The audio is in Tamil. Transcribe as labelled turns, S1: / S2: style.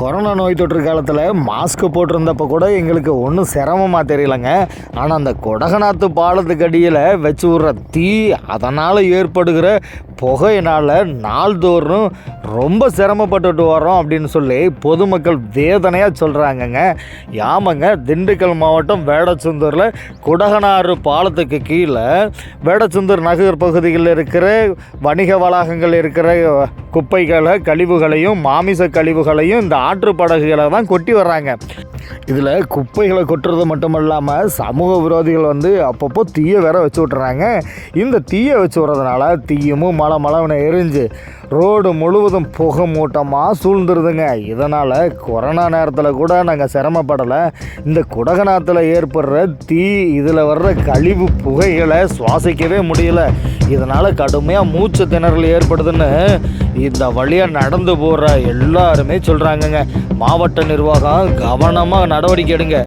S1: கொரோனா நோய் தொற்று காலத்தில் மாஸ்க் போட்டிருந்தப்போ கூட எங்களுக்கு ஒன்றும் சிரமமாக தெரியலங்க. ஆனால் அந்த கொடகநாத்து பாலத்துக்கு அடியில் வச்சு விட்ற தீ அதனால் ஏற்படுகிற புகையினால் நாள்தோறும் ரொம்ப சிரமப்பட்டுட்டு வரோம் அப்படின்னு சொல்லி பொதுமக்கள் வேதனையாக சொல்கிறாங்கங்க யாமங்க திண்டுக்கல் மாவட்டம் வேடச்சந்தூரில் குடகனாறு பாலத்துக்கு கீழே வேடச்சந்தூர் நகர் பகுதிகளில் இருக்கிற வணிக வளாகங்கள் இருக்கிற குப்பைகளை கழிவுகளையும் மாமிச கழிவுகளையும் இந்த ஆற்று படகுகளை தான் கொட்டி வர்றாங்க. இதில் குப்பைகளை கொட்டுறது மட்டும் இல்லாமல் சமூக விரோதிகள் வந்து அப்பப்போ தீயை வேற வச்சு விட்றாங்க இந்த தீயை வச்சு விட்றதுனால தீயமும் மழை மலவனை எரிஞ்சு ரோடு முழுவதும் புகை மூட்டமாக சூழ்ந்துருதுங்க. இதனால் கொரோனா நேரத்தில் கூட நாங்கள் சிரமப்படலை. இந்த குடகநாத்தில் ஏற்படுற தீ இதில் வர்ற கழிவு புகைகளை சுவாசிக்கவே முடியல. இதனால் கடுமையாக மூச்சு திணறல் ஏற்படுதுன்னு இந்த வழியாக நடந்து போகிற எல்லாருமே சொல்கிறாங்கங்க மாவட்ட நிர்வாகம் கவனமாக நடவடிக்கை எடுங்க.